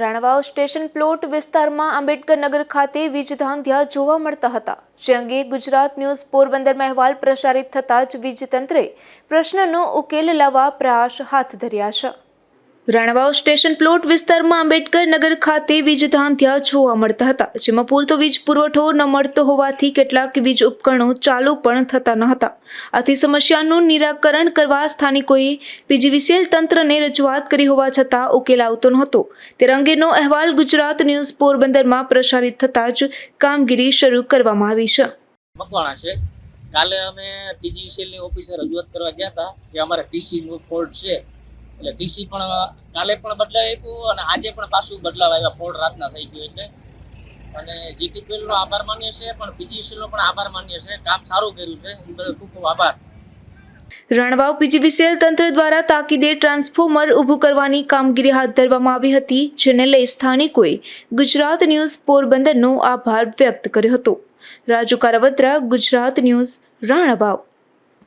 Ranavav station plot વિસ્તારમાં આંબેડકર નગર ખાતે વીજ ધાંધ્યા જોવા મળતા હતા. જે અંગે ગુજરાત ન્યૂઝ પોરબંદરમાં અહેવાલ પ્રસારિત થતાં જ વીજતંત્રે પ્રશ્નનો ઉકેલ લાવવા પ્રયાસ હાથ ધર્યા છે. રાણાવાવ સ્ટેશન પ્લોટ વિસ્તારમાં આંબેડકર નગર ખાતે વીજ ધાંધ્યા જોવા મળતા હતા, જેમાં પૂરતો વીજ પુરવઠો ન મળતો હોવાથી કેટલાક વીજ ઉપકરણો ચાલુ પણ થતા ન હતા. આથી સમસ્યાનું નિરાકરણ કરવા સ્થાનિકોએ પીજીવીસીએલ તંત્રને રજૂઆત કરી હોવા છતાં ઉકેલ આવતો નહોતો તે અંગેનો અહેવાલ ગુજરાત ન્યૂઝ પોરબંદરમાં પ્રસારિત થતાં જ કામગીરી શરૂ કરવામાં આવી છે. મકવાણા કાલે અમે પીજીવીસીએલની ઓફિસે રજૂઆત કરવા ગયા હતા કે અમારે ટીસીનું ફોલ્ટ છે. એટલે ટીસી પણ કાલે પણ બદલાઈ આપ્યું અને આજે પણ પાછું બદલાવ આવ્યા ફોલ્ટ રાતના થઈ ગયું એટલે. અને જીટીપીએલનો આભાર માન્ય છે પણ પીજીવીસીએલનો પણ આભાર માન્ય છે કામ સારું કર્યું છે. એ બદલ ખૂબ ખૂબ આભાર. રણવાવ પીજીવીસીએલ તંત્ર દ્વારા તાકીદે ટ્રાન્સફોર્મર ઊભું કરવાની કામગીરી હાથ ધરવામાં આવી હતી, જેને લઈ સ્થાનિકોએ ગુજરાત ન્યૂઝ પોરબંદરનો આભાર વ્યક્ત કર્યો હતો. રાજુ કારવત્રા, ગુજરાત ન્યૂઝ, રાણાવાવ.